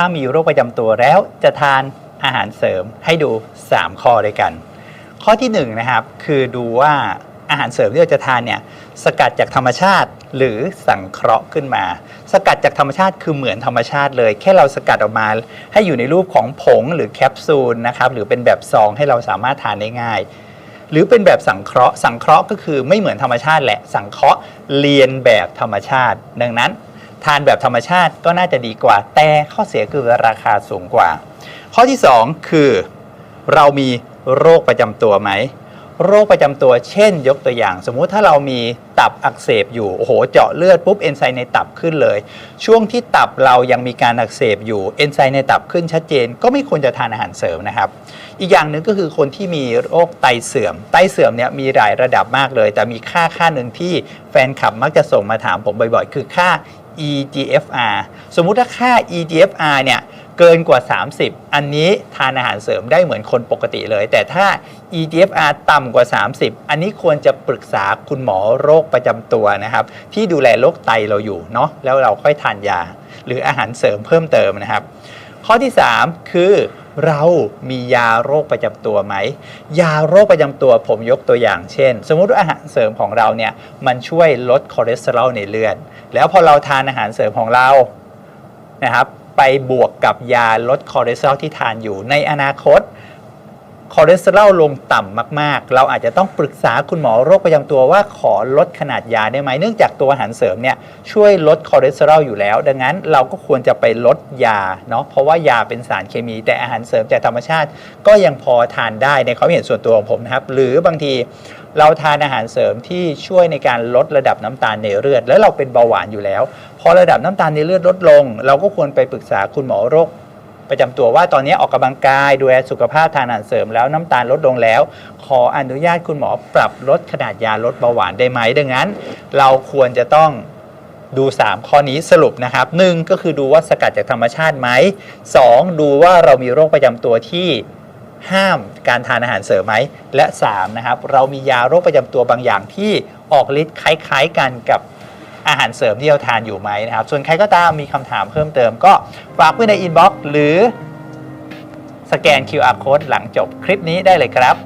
ถ้ามีโรคประจำตัวแล้วจะทานอาหารเสริมให้ดู 3 ข้อด้วยกัน ข้อที่1นงนะครับคือดูว่าอาหารเสริมที่เราจะทานเนี่ยสกัดจากธรรมชาติหรือสังเคราะห์ขึ้นมา สกัดจากธรรมชาติคือเหมือนธรรมชาติเลย แค่เราสกัดออกมา ให้อยู่ในรูปของผงหรือแคปซูลนะครับหรือเป็นแบบซองให้เราสามารถทานได้ง่าย หรือเป็นแบบสังเคราะห์ สังเคราะห์ก็คือไม่เหมือนธรรมชาติแหละสังเคราะห์เรียนแบบธรรมชาติ ดังนั้น ทานแบบธรรมชาติก็น่าจะดีกว่า แต่ข้อเสียคือราคาสูงกว่า ข้อที่ 2 คือ เรามีโรคประจำตัวไหมโรคประจำตัวเช่น ยกตัวอย่าง สมมุติถ้าเรามีตับอักเสบอยู่โอ้โหเจาะเลือดปุ๊บเอนไซม์ในตับขึ้นเลย ช่วงที่ตับเรายังมีการอักเสบอยู่เอนไซม์ในตับขึ้นชัดเจน ก็ไม่ควรจะทานอาหารเสริมนะครับ อีกอย่างหนึ่งก็คือคนที่มีโรคไตเสื่อม ไตเสื่อมเนี่ยมีหลายระดับมากเลย แต่มีค่าค่าหนึ่งที่แฟนคลับมักจะส่งมาถามผมบ่อยๆ คือค่า EGFR สมมุติถ้าค่า EGFR เนี่ยเกินกว่า 30 อันนี้ทานอาหารเสริมได้เหมือนคนปกติเลย แต่ถ้า EGFR ต่ำกว่า 30 อันนี้ควรจะปรึกษาคุณหมอโรคประจำตัวนะครับ ที่ดูแลโรคไตเราอยู่เนาะแล้วเราค่อยทานยา หรืออาหารเสริมเพิ่มเติมนะครับ ข้อที่ 3 คือ เรามียาโรคประจำตัวไหม ยาโรคประจำตัวผมยกตัวอย่างเช่น สมมุติว่าอาหารเสริมของเราเนี่ยมันช่วยลดคอเลสเตอรอลในเลือดแล้วพอเราทานอาหารเสริมของเรานะครับไปบวกกับยาลดคอเลสเตอรอลที่ทานอยู่ในอนาคตค อเลสเตอรอลลงต่ำมาก ๆ เราอาจจะต้องปรึกษาคุณหมอโรคประจำตัวว่าขอลดขนาดยาได้ไหมเนื่องจากตัวอาหารเสริมเนี่ยช่วยลดคอเลสเตอรอลอยู่แล้ว ดังนั้นเราก็ควรจะไปลดยาเนาะเพราะว่ายาเป็นสารเคมี แต่อาหารเสริมจากธรรมชาติ ก็ยังพอทานได้ในความเห็นส่วนตัวของผมนะครับ หรือบางทีเราทานอาหารเสริมที่ช่วยในการลดระดับน้ำตาลในเลือด แล้วเราเป็นเบาหวานอยู่แล้ว พอระดับน้ำตาลในเลือดลดลง เราก็ควรไปปรึกษาคุณหมอโรค ประจำตัวว่าตอนนี้ออกกำลังกายดูแลสุขภาพทานอาหารเสริมแล้วน้ำตาลลดลงแล้ว ขออนุญาตคุณหมอปรับลดขนาดยาลดเบาหวานได้ไหมดังนั้น เราควรจะต้องดู 3 ข้อนี้สรุปนะครับหนึ่งก็คือดูว่าสกัดจากธรรมชาติไหม 2. ดูว่าเรามีโรคประจำตัวที่ห้ามการทานอาหารเสริมไหม และ 3. นะครับ เรามียาโรคประจำตัวบางอย่างที่ออกฤทธิ์คล้าย ๆ กันกับ อาหารเสริมที่เราทานอยู่ไหมนะครับ ส่วนใครก็ตามมีคำถามเพิ่มเติมก็ฝากไว้ในอินบ็อกซ์หรือสแกน QR code หลังจบคลิปนี้ได้เลยครับ